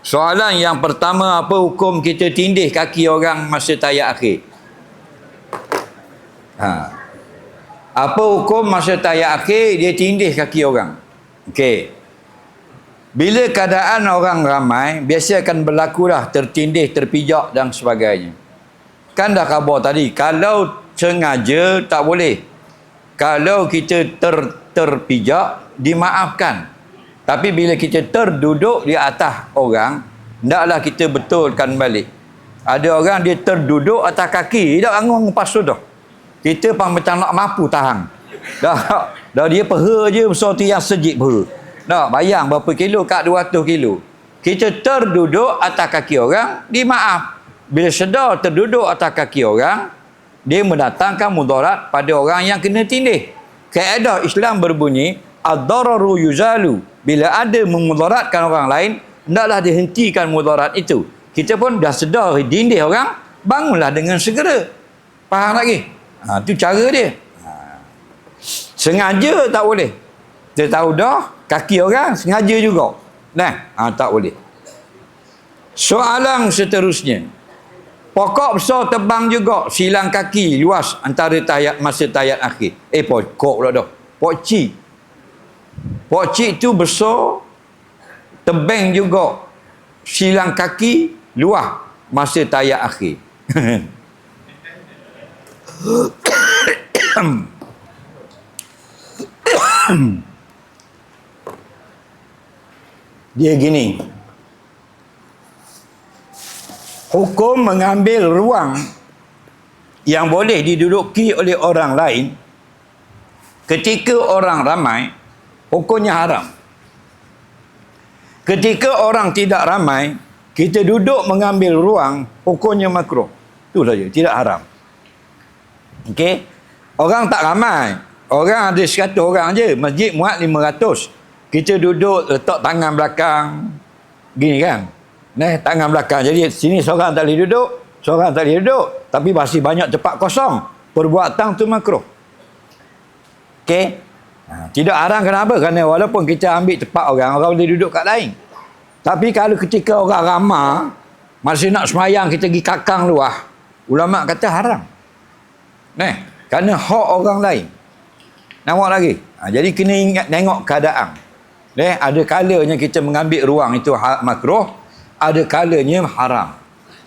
Soalan yang pertama apa hukum kita tindih kaki orang masa tayak akhir? Ha. Apa hukum masa tayak akhir dia tindih kaki orang? Okey. Bila keadaan orang ramai, biasa akan berlakulah tertindih, terpijak dan sebagainya. Kan dah khabar tadi, kalau sengaja tak boleh. Kalau kita ter, terpijak, dimaafkan. Tapi bila kita terduduk di atas orang, hendaklah kita betulkan balik. Ada orang dia terduduk atas kaki, tak anggung pas sudah. Kita pun macam nak mampu tahan. Dah, dah dia peha je besar tu yang sejik peha. Dah, bayang berapa kilo kat 200 kilo. Kita terduduk atas kaki orang, dimaaf. Bila sedar terduduk atas kaki orang, dia mendatangkan mudarat pada orang yang kena tindih. Kaedah Islam berbunyi, ad-dararu yuzalu. Bila ada memudaratkan orang lain, hendaklah dihentikan mudarat itu. Kita pun dah sedar dindih orang, bangunlah dengan segera. Faham lagi? Ha, tu cara dia. Ha. Sengaja tak boleh. Kita tahu dah, kaki orang sengaja juga. Nah, ha, tak boleh. Soalan seterusnya. Pokok besar tebang juga silang kaki luas antara tayat masa tayat akhir. Eh pokok pula dah. Pokcik. Pokcik tu besar tebang juga silang kaki luas masa tayat akhir. Dia gini. Hukum mengambil ruang yang boleh diduduki oleh orang lain ketika orang ramai, hukumnya haram. Ketika orang tidak ramai, kita duduk mengambil ruang, hukumnya makruh. Itu saja, tidak haram. Okey. Orang tak ramai. Orang ada 100 orang je. Masjid muat 500. Kita duduk letak tangan belakang. Gini kan. Nah, tangan belakang. Jadi sini seorang tak boleh duduk, seorang tak boleh duduk, tapi masih banyak tempat kosong. Perbuatan tu makruh. Okey. Ha, tidak haram kenapa? Kerana walaupun kita ambil tempat orang, orang boleh duduk kat lain. Tapi kalau ketika orang ramai, masih nak semayang kita pergi kakang luar, ulama kata haram. Nah, kerana hak orang lain. Nampak lagi? Ha, jadi kena ingat tengok keadaan. Eh, ada kalanya kita mengambil ruang itu ha, makruh, ada kalanya haram.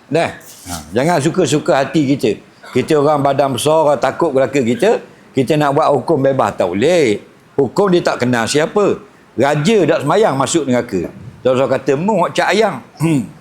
Dah. Ha, jangan suka-suka hati kita. Kita orang badan besar, orang takut belaka kita, kita nak buat hukum bebas tak boleh. Hukum dia tak kenal siapa. Raja tak semayang masuk neraka. Tuan-tuan kata, mu cak ayang.